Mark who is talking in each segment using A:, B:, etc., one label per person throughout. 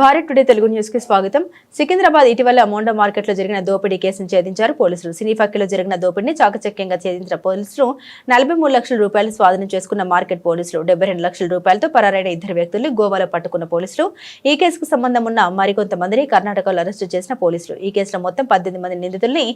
A: Bharat today Telugu న్యూస్కి స్వాగతం. సికింద్రాబాద్ ఇటీవల మోండా మార్కెట్లో జరిగిన దోపిడీ కేసును ఛేదించారు పోలీసులు. సినీ ఫ్యాక్టరీలో జరిగిన దోపిడీని చాకచక్యంగా ఛేదించిన పోలీసులు నలభై మూడు లక్షల రూపాయలు స్వాధీనం చేసుకున్న మార్కెట్ పోలీసులు డెబ్బై రెండు లక్షల రూపాయలతో పరారైన ఇద్దరు వ్యక్తులు గోవాలో పట్టుకున్న పోలీసులు. ఈ కేసుకు సంబంధం ఉన్న మరికొంతమందిని కర్ణాటకలో అరెస్టు చేసిన పోలీసులు. ఈ కేసులో మొత్తం పద్దెనిమిది మంది నిందితుల్ని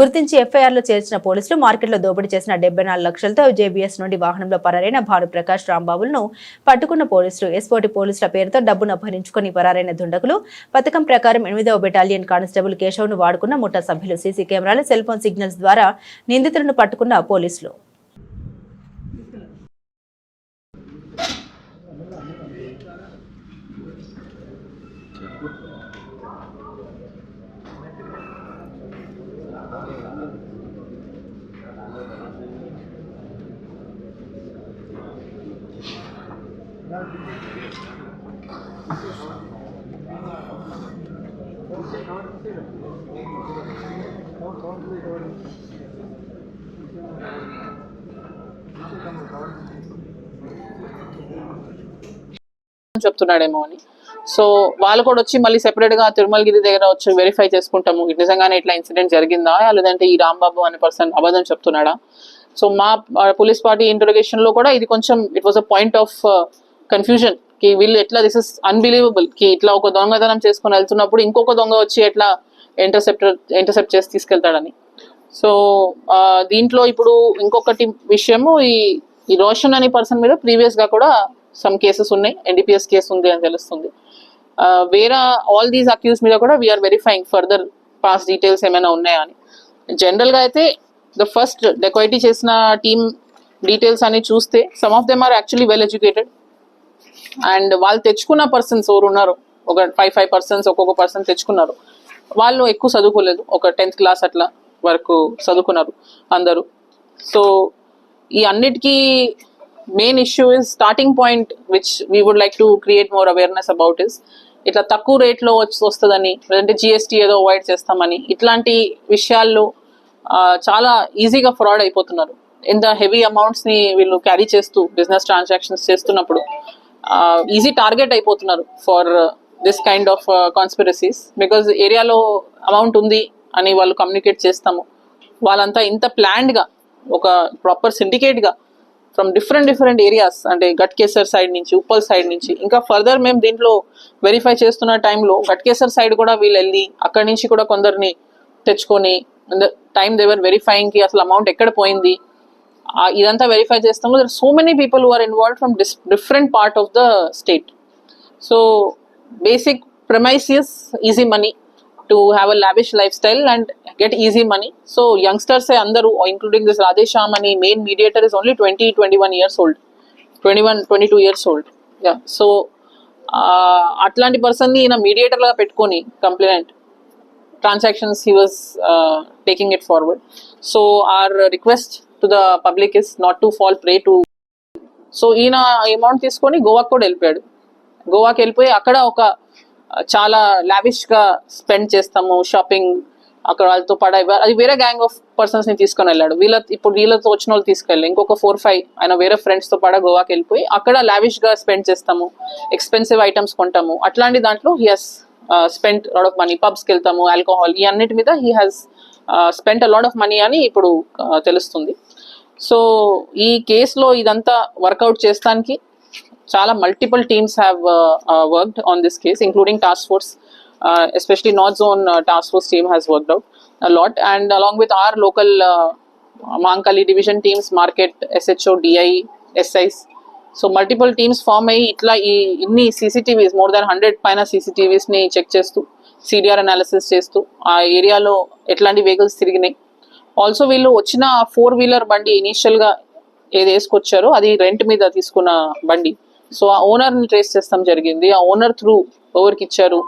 A: గుర్తించి ఎఫ్ఐఆర్లో చేర్చిన పోలీసులు మార్కెట్లో దోపిడీ చేసిన డెబ్బై నాలుగు లక్షలతో జేబీఎస్ నుండి వాహనంలో పరారైన భానుప్రకాష్ రాంబాబులను పట్టుకున్న పోలీసులు. ఎస్పోటి పోలీసుల పేరుతో డబ్బును అపహరించుకుని పరారైన దుండగులు పథకం ప్రకారం ఎనిమిదవ బెటాలియన్ కానిస్టేబుల్ కేశవ్ను వాడుకున్న ముఠా సభ్యులు సీసీ కెమెరాలు సెల్ ఫోన్ సిగ్నల్స్ ద్వారా నిందితులను పట్టుకున్న పోలీసులు.
B: అని చెప్తున్నాడేమో అని. సో వాళ్ళు కూడా వచ్చి మళ్ళీ సెపరేట్గా తిరుమలగిరి దగ్గర వచ్చి వెరిఫై చేసుకుంటాము. నిజంగానే ఇట్లా ఇన్సిడెంట్ జరిగిందా? లేదంటే ఈ రాంబాబు అనే పర్సన్ అబద్ధం చెప్తున్నాడా? సో మా పోలీస్ పార్టీ ఇంటర్గేషన్లో కూడా ఇది కొంచెం it was a point of confusion కి వీళ్ళు ఎట్లా దిస్ ఇస్ అన్బిలీవబుల్కి ఇట్లా ఒక దొంగతనం చేసుకొని వెళ్తున్నప్పుడు ఇంకొక దొంగ వచ్చి ఎట్లా ఇంటర్సెప్టర్ ఇంటర్సెప్ట్ చేసి తీసుకెళ్తాడని. సో దీంట్లో ఇప్పుడు ఇంకొకటి విషయము ఈ ఈ రోషన్ అనే పర్సన్ మీద ప్రీవియస్గా కూడా సమ్ కేసెస్ ఉన్నాయి ఎన్డీపీఎస్ కేసు ఉంది అని తెలుస్తుంది. వేరే ఆల్ దీస్ అక్యూస్ మీద కూడా we're verifying further past details ఏమైనా ఉన్నాయా అని. జనరల్గా అయితే ద ఫస్ట్ డెకాయిటీ చేసిన టీమ్ డీటెయిల్స్ అని చూస్తే some of them are actually well educated and వాళ్ళు తెచ్చుకున్న పర్సన్స్ ఎవరు ఉన్నారు ఒక ఫైవ్ ఫైవ్ పర్సన్స్ ఒక్కొక్క పర్సన్ తెచ్చుకున్నారు. వాళ్ళు ఎక్కువ చదువుకోలేదు. ఒక టెన్త్ క్లాస్ అట్లా వరకు చదువుకున్నారు అందరూ. సో ఈ అన్నిటికీ main issue is starting point which we would like to create more awareness about is ఇట్లా తక్కువ రేట్లో వచ్చి వస్తుందని లేదంటే జిఎస్టీ ఏదో అవాయిడ్ చేస్తామని ఇట్లాంటి విషయాల్లో చాలా ఈజీగా ఫ్రాడ్ అయిపోతున్నారు. ఎంత హెవీ అమౌంట్స్ని వీళ్ళు క్యారీ చేస్తూ బిజినెస్ ట్రాన్సాక్షన్స్ చేస్తున్నప్పుడు. ఈజీ టార్గెట్ అయిపోతున్నారు for this kind of conspiracies because ఏరియాలో అమౌంట్ ఉంది అని వాళ్ళు కమ్యూనికేట్ చేస్తాము. వాళ్ళంతా ఇంత ప్లాన్డ్గా ఒక ప్రాపర్ సిండికేట్గా ఫ్రమ్ డిఫరెంట్ డిఫరెంట్ ఏరియాస్ అంటే గట్కేసర్ సైడ్ నుంచి ఉప్పల్ సైడ్ నుంచి ఇంకా ఫర్దర్ మేము దీంట్లో వెరిఫై చేస్తున్న టైంలో గట్కేసర్ సైడ్ కూడా వీళ్ళు వెళ్ళి అక్కడి నుంచి కూడా కొందరిని తెచ్చుకొని టైం దేవర్ వెరిఫైయింగ్కి అసలు అమౌంట్ ఎక్కడ పోయింది ఇదంతా వెరిఫై చేస్తాము there so many people are involve from different part of the state so basic premise is easy money to have a lavish lifestyle and get easy money so youngsters say andaru including this rajesh Shamani main mediator is only 20 21 years old 21 22 years old yeah so uh, అట్లాంటి పర్సన్ని ఈయన మీడియేటర్గా పెట్టుకొని complaint transactions he was uh, taking it forward so our to the public is not to fall prey to so ఈయన amount తీసుకొని గోవాకి కూడా వెళ్ళిపోయాడు. గోవాకి వెళ్ళిపోయి అక్కడ ఒక చాలా లావిష్గా స్పెండ్ చేస్తాము షాపింగ్ అక్కడ వాళ్ళతో పడ అది వేరే గ్యాంగ్ ఆఫ్ పర్సన్స్ని తీసుకొని వెళ్ళాడు. వీళ్ళ ఇప్పుడు వీళ్ళతో వచ్చిన వాళ్ళు తీసుకెళ్ళి ఇంకొక ఫోర్ ఫైవ్ ఆయన వేరే ఫ్రెండ్స్తో గోవాకి వెళ్ళిపోయి అక్కడ లావిష్గా స్పెండ్ చేస్తాము ఎక్స్పెన్సివ్ ఐటమ్స్ కొంటాము. అట్లాంటి దాంట్లో he has spend lot of money పబ్స్కి వెళ్తాము ఆల్కహాల్ ఈ అన్నిటి మీద he has spend a lot of money అని ఇప్పుడు తెలుస్తుంది. సో ఈ కేసులో ఇదంతా వర్కౌట్ చేస్తానికి చాలా multiple teams have worked on this case including task force especially north zone task force team has worked out lot and along with our local మాంకలి division teams market SHO DI SIs so multiple teams form అయ్యి ఇట్లా ఈ ఇన్ని CCTVs more than hundred పైన సీసీటీవీస్ని check చేస్తూ CDR analysis చేస్తూ ఆ ఏరియాలో ఎట్లాంటి వెహికల్స్ తిరిగినాయి ఆల్సో వీళ్ళు వచ్చిన ఫోర్ వీలర్ బండి ఇనీషియల్గా ఏది వేసుకొచ్చారో అది రెంట్ మీద తీసుకున్న బండి. సో ఆ ఓనర్ని ట్రేస్ చేస్తాం జరిగింది. ఆ ఓనర్ త్రూ ఎవరికి ఇచ్చారు?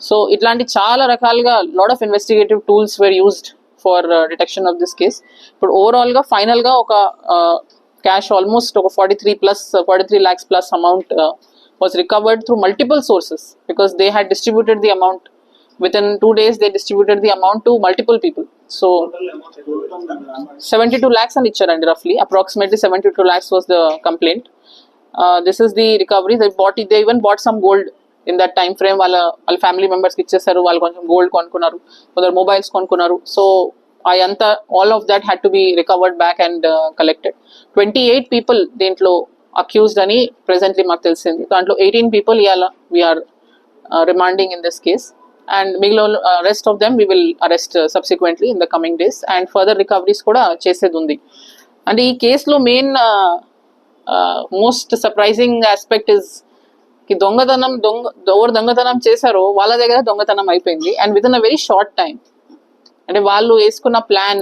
B: సో ఇట్లాంటి చాలా రకాలుగా lot of investigative tools were used for detection of this case ఇప్పుడు ఓవరాల్గా ఫైనల్గా ఒక uh, క్యాష్ ఆల్మోస్ట్ ఒక forty three plus forty three lakhs plus amount was recovered through multiple sources because they had distributed the amount within two days they distributed the amount to multiple people so seventy two lakhs అని ఇచ్చారండి రఫ్లీ approximately seventy two lakhs was the complaint this is the recovery they bought they even bought some gold in that time frame వాళ్ళ వాళ్ళ family మెంబర్స్కి ఇచ్చేసారు. వాళ్ళు కొంచెం gold కొనుక్కున్నారు. కొందరు మొబైల్స్ కొనుక్కున్నారు. సో అదంతా all of that had to be recovered back and collected twenty eight people దీంట్లో అక్యూజ్డ్ అని ప్రెసెంట్లీ మాకు తెలిసింది. దాంట్లో ఎయిటీన్ పీపుల్ ఇవాళ we are remanding in this case and మిగిలిన rest of them we will arrest subsequently in the coming days and further recoveries కూడా చేసేది ఉంది అంటే ఈ కేసులో main most surprising aspect is దొంగతనం దొంగ ఎవరు దొంగతనం చేశారో వాళ్ళ దగ్గర దొంగతనం అయిపోయింది. And with in a very short time అంటే వాళ్ళు వేసుకున్న plan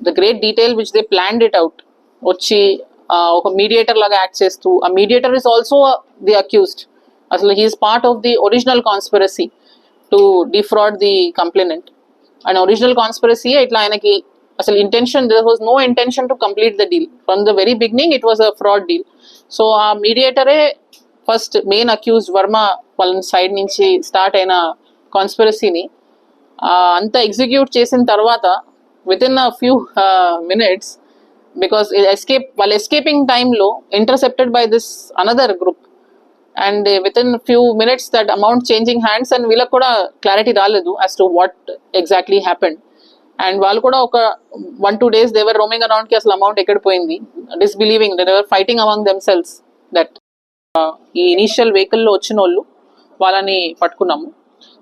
B: the great detail which they planned it out వచ్చి ఒక మీడియేటర్ లాగా యాక్ట్ చేస్తూ ఆ mediator is also the accused అసలు he is part of the original conspiracy to defraud the complainant and original conspiracy ఇట్లా ఆయనకి అసలు intention there was no intention to complete the deal from the very beginning it was a fraud deal so ఆ మీడియేటరే first main accuse Varma వాళ్ళ side నుంచి start అయిన కాన్స్పిరసీని అంతా execute చేసిన తర్వాత within a few minutes because escape వాళ్ళ escaping టైంలో intercepted by this another group and within few minutes that amount changing hands and వీళ్ళకి కూడా క్లారిటీ రాలేదు as to what exactly happened and వాళ్ళు కూడా ఒక one two days they were roaming అరౌండ్కి అసలు amount ఎక్కడ పోయింది? Disbelieving they were fighting among themselves that ఈ ఇనీషియల్ వెహికల్లో వచ్చిన వాళ్ళు వాళ్ళని పట్టుకున్నాము.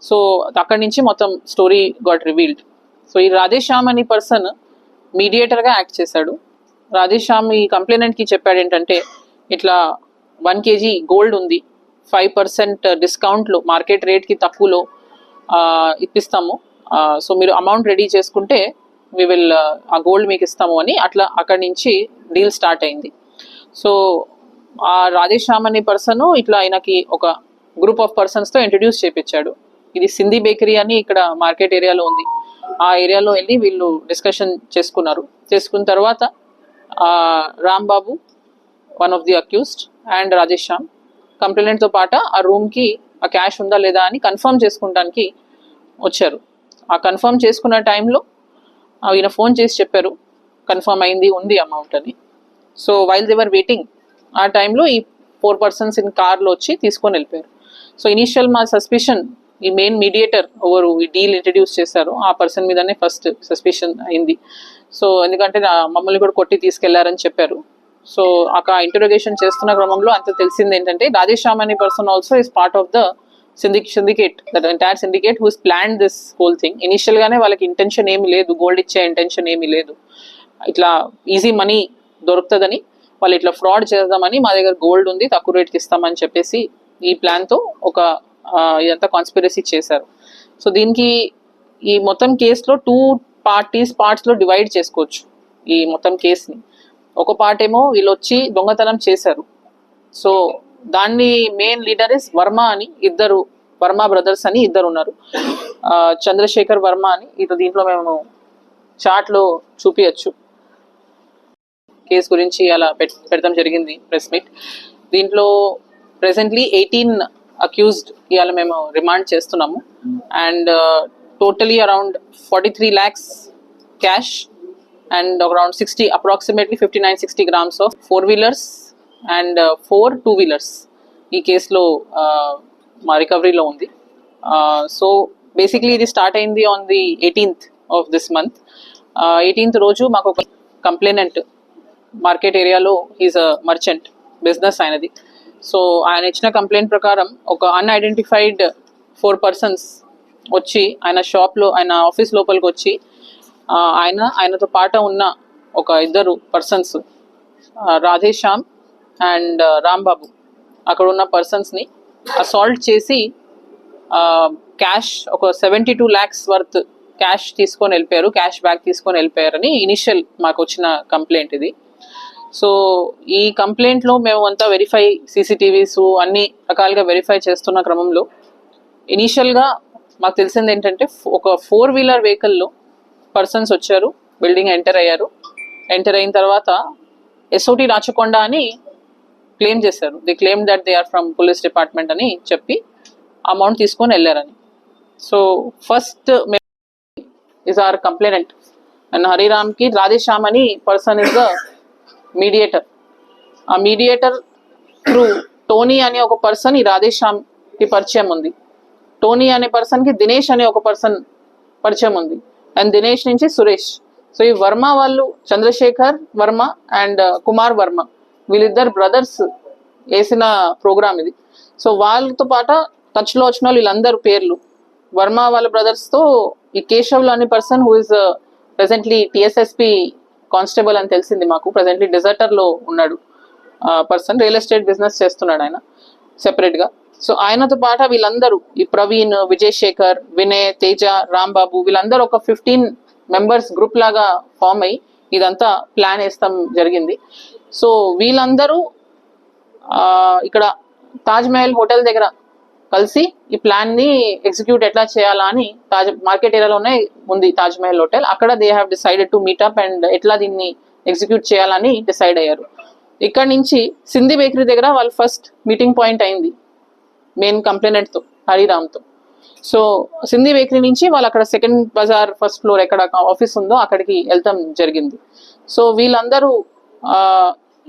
B: సో అక్కడి నుంచి మొత్తం స్టోరీ గాట్ రివీల్డ్ సో ఈ రాధేశ్యామ్ అనే పర్సన్ మీడియేటర్గా యాక్ట్ చేశాడు. రాధేశ్యామ్ ఈ కంప్లైనెంట్కి చెప్పాడు ఏంటంటే ఇట్లా వన్ కేజీ గోల్డ్ ఉంది. ఫైవ్ పర్సెంట్ డిస్కౌంట్లో మార్కెట్ రేట్కి తక్కువలో ఇప్పిస్తాము. సో మీరు అమౌంట్ రెడీ చేసుకుంటే వి విల్ ఆ గోల్డ్ మీకు ఇస్తాము అని అట్లా అక్కడి నుంచి డీల్ స్టార్ట్ అయింది. సో ఆ రాధేశ్యామ్ అనే పర్సన్ ఇట్లా ఆయనకి ఒక గ్రూప్ ఆఫ్ పర్సన్స్తో ఇంట్రడ్యూస్ చేపించాడు. ఇది సింధీ బేకరీ అని ఇక్కడ మార్కెట్ ఏరియాలో ఉంది. ఆ ఏరియాలో వెళ్ళి వీళ్ళు డిస్కషన్ చేసుకున్నారు. చేసుకున్న తర్వాత Rambabu one of the accused and Rajesh Shyam. కంప్లైంట్తో పాటు ఆ రూమ్కి ఆ క్యాష్ ఉందా లేదా అని కన్ఫర్మ్ చేసుకుంటానికి వచ్చారు. ఆ కన్ఫర్మ్ చేసుకున్న టైంలో ఈయన ఫోన్ చేసి చెప్పారు కన్ఫర్మ్ అయింది ఉంది అమౌంట్ అని. సో వైల్ దేవర్ వెయిటింగ్ ఆ టైంలో ఈ ఫోర్ పర్సన్స్ ఇన్ కార్లో వచ్చి తీసుకొని వెళ్ళిపోయారు. సో ఇనీషియల్ మా సస్పిషన్ ఈ మెయిన్ మీడియేటర్ ఎవరు ఈ డీల్ ఇంట్రడ్యూస్ చేశారు ఆ పర్సన్ మీదనే ఫస్ట్ సస్పిషన్ అయింది. సో ఎందుకంటే నా మమ్మల్ని కూడా కొట్టి తీసుకెళ్ళారని చెప్పారు. సో అక్కడ ఇంటరోగేషన్ చేస్తున్న క్రమంలో అంత తెలిసింది ఏంటంటే రాజేష్ శ్యామ్ అనే person also is part of the syndic syndicate that entire syndicate whose plan this whole thing initial గానే వాళ్ళకి ఇంటెన్షన్ ఏమి లేదు గోల్డ్ ఇచ్చే ఇంటెన్షన్ ఏమి లేదు. ఇట్లా ఈజీ మనీ దొరుకుతుందని వాళ్ళు ఇట్లా ఫ్రాడ్ చేద్దామని మా దగ్గర గోల్డ్ ఉంది తక్కువ రేట్కి ఇస్తామని చెప్పేసి ఈ ప్లాన్తో ఒక ఇదంతా కాన్స్పిరసీ చేశారు. సో దీనికి ఈ మొత్తం కేసులో టూ పార్టీస్ పార్ట్స్లో డివైడ్ చేసుకోవచ్చు ఈ మొత్తం కేసుని ఒక పార్ట్ ఏమో వీళ్ళు వచ్చి దొంగతనం చేశారు. సో దాన్ని మెయిన్ లీడర్ ఇస్ వర్మ అని ఇద్దరు వర్మ బ్రదర్స్ అని ఇద్దరు ఉన్నారు. చంద్రశేఖర్ వర్మ అని ఇది దీంట్లో మేము చాట్లో చూపించచ్చు కేసు గురించి అలా పెడతాం జరిగింది ప్రెస్ మీట్. దీంట్లో ప్రెసెంట్లీ ఎయిటీన్ అక్యూజ్డ్ ఇవాళ మేము రిమాండ్ చేస్తున్నాము. And totally around forty three lakhs cash and around sixty approximately fifty nine sixty grams of four wheelers and uh, four two wheelers ఈ కేసులో uh, మా రికవరీలో ఉంది. Uh, సో బేసిక్లీ ఇది start అయింది on the eighteenth of this month eighteenth రోజు మాకు ఒక కంప్లైనెంట్ మార్కెట్ ఏరియాలో ఈజ్ అ మర్చెంట్ బిజినెస్ ఆయనది. సో ఆయన ఇచ్చిన కంప్లైంట్ ప్రకారం ఒక అన్ఐడెంటిఫైడ్ ఫోర్ పర్సన్స్ వచ్చి ఆయన షాప్లో ఆయన ఆఫీస్ లోపలికి వచ్చి ఆయన ఆయనతో పాట ఉన్న ఒక ఇద్దరు పర్సన్స్ రాధేశ్యామ్ అండ్ రాంబాబు. అక్కడ ఉన్న పర్సన్స్ని అసాల్ట్ చేసి క్యాష్ ఒక seventy two lakhs worth cash తీసుకొని వెళ్ళిపోయారు క్యాష్ బ్యాక్ తీసుకొని వెళ్ళిపోయారని ఇనిషియల్ మాకు వచ్చిన కంప్లైంట్ ఇది. సో ఈ కంప్లైంట్లో మేము అంతా వెరిఫై సీసీటీవీస్ అన్ని రకాలుగా వెరిఫై చేస్తున్న క్రమంలో ఇనీషియల్గా మాకు తెలిసింది ఏంటంటే ఒక ఫోర్ వీలర్ వెహికల్లో పర్సన్స్ వచ్చారు బిల్డింగ్ ఎంటర్ అయ్యారు. ఎంటర్ అయిన తర్వాత ఎస్ఓటి రాచకొండ అని క్లెయిమ్ చేశారు. The claim that they are from police department అని చెప్పి అమౌంట్ తీసుకొని వెళ్ళారని. So first is our complainant and హరిరామ్కి Radheshyam అని పర్సన్ ఇస్ ద మీడియేటర్ ఆ మీడియేటర్ త్రూ టోనీ అనే ఒక పర్సన్ ఈ రాధేశ్యామ్కి పరిచయం ఉంది. టోనీ అనే పర్సన్కి దినేష్ అనే ఒక పర్సన్ పరిచయం ఉంది. అండ్ దినేష్ నుంచి సురేష్. సో ఈ వర్మ వాళ్ళు చంద్రశేఖర్ వర్మ అండ్ uh, కుమార్ వర్మ వీళ్ళిద్దరు బ్రదర్స్ వేసిన ప్రోగ్రామ్ ఇది. సో వాళ్ళతో పాట టచ్లో వచ్చిన వాళ్ళు వీళ్ళందరూ పేర్లు. వర్మ వాళ్ళ బ్రదర్స్తో ఈ కేశవ్ అనే person who is presently TSSP constable అని తెలిసింది మాకు. ప్రెసెంట్లీ డిజర్టర్లో ఉన్నాడు పర్సన్ రియల్ ఎస్టేట్ బిజినెస్ చేస్తున్నాడు ఆయన సెపరేట్గా సో ఆయనతో పాటు వీళ్ళందరూ ఈ ప్రవీణ్ విజయ్ శేఖర్ వినయ్ తేజ రాంబాబు వీళ్ళందరూ ఒక ఫిఫ్టీన్ మెంబర్స్ గ్రూప్ లాగా ఫామ్ అయ్యి ఇదంతా ప్లాన్ వేస్తాం జరిగింది. సో వీళ్ళందరూ ఇక్కడ తాజ్ మహల్ హోటల్ దగ్గర కలిసి ఈ ప్లాన్ని ఎగ్జిక్యూట్ ఎట్లా చేయాలా అని తాజ్ మార్కెట్ ఏరియాలోనే ఉంది తాజ్ మహల్ హోటల్. అక్కడ they have decided to meet up and ఎట్లా దీన్ని ఎగ్జిక్యూట్ చేయాలని డిసైడ్ అయ్యారు. ఇక్కడ నుంచి సింధి బేకరీ దగ్గర వాళ్ళు ఫస్ట్ మీటింగ్ పాయింట్ అయింది. మెయిన్ కంప్లైనెంట్తో హరిరామ్తో. సో సింధి బేకరీ నుంచి వాళ్ళు అక్కడ సెకండ్ బజార్ ఫస్ట్ ఫ్లోర్ ఎక్కడ ఆఫీస్ ఉందో అక్కడికి వెళ్తాం జరిగింది. సో వీళ్ళందరూ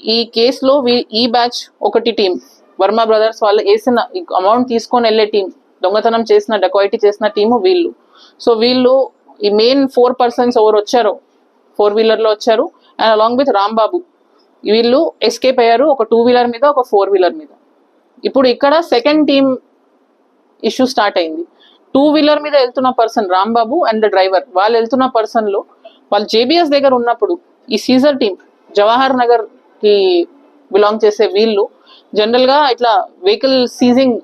B: ఈ కేసులో వీ- ఈ బ్యాచ్ ఒకటి టీం వర్మ బ్రదర్స్ వాళ్ళు వేసిన అమౌంట్ తీసుకొని వెళ్ళే టీం దొంగతనం చేసిన డెకాయిటీ చేసిన టీము వీళ్ళు. సో వీళ్ళు ఈ మెయిన్ ఫోర్ పర్సన్స్ ఎవరు వచ్చారో ఫోర్ వీలర్లో వచ్చారు అండ్ అలాంగ్ విత్ రాంబాబు. వీళ్ళు ఎస్కేప్ అయ్యారు ఒక టూ వీలర్ మీద ఒక ఫోర్ వీలర్ మీద. ఇప్పుడు ఇక్కడ సెకండ్ టీమ్ ఇష్యూ స్టార్ట్ అయింది. టూ వీలర్ మీద వెళ్తున్న person Rambabu and the driver వాళ్ళు వెళ్తున్న పర్సన్లో వాళ్ళు జేబిఎస్ దగ్గర ఉన్నప్పుడు ఈ సీజర్ టీం జవహర్ నగర్కి బిలాంగ్ చేసే వీళ్ళు జనరల్గా ఇట్లా వెహికల్ సీజింగ్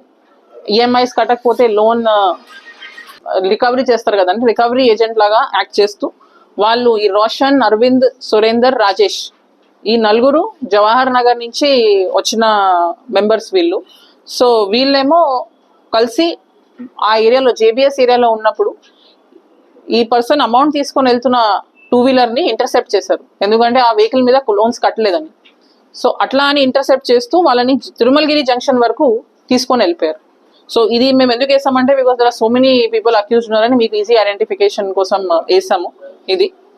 B: ఈఎంఐస్ కట్టకపోతే లోన్ రికవరీ చేస్తారు కదండి. రికవరీ ఏజెంట్ లాగా యాక్ట్ చేస్తూ వాళ్ళు ఈ రోషన్ అరవింద్ సురేందర్ రాజేష్ ఈ నలుగురు జవహర్ నగర్ నుంచి వచ్చిన మెంబర్స్ వీళ్ళు. సో వీళ్ళేమో కలిసి ఆ ఏరియాలో జేబిఎస్ ఏరియాలో ఉన్నప్పుడు ఈ పర్సన్ అమౌంట్ తీసుకొని వెళ్తున్న టూ వీలర్ని ఇంటర్సెప్ట్ చేశారు. ఎందుకంటే ఆ వెహికల్ మీద లోన్స్ కట్టలేదని. సో అట్లా అని ఇంటర్సెప్ట్ చేస్తూ వాళ్ళని తిరుమలగిరి జంక్షన్ వరకు తీసుకొని వెళ్ళిపోయారు. సో ఇది మేము ఎందుకు వేసామంటే because there so many people accuse ఉన్నారని మీకు ఈజీ ఐడెంటిఫికేషన్ కోసం వేసాము. ఇది.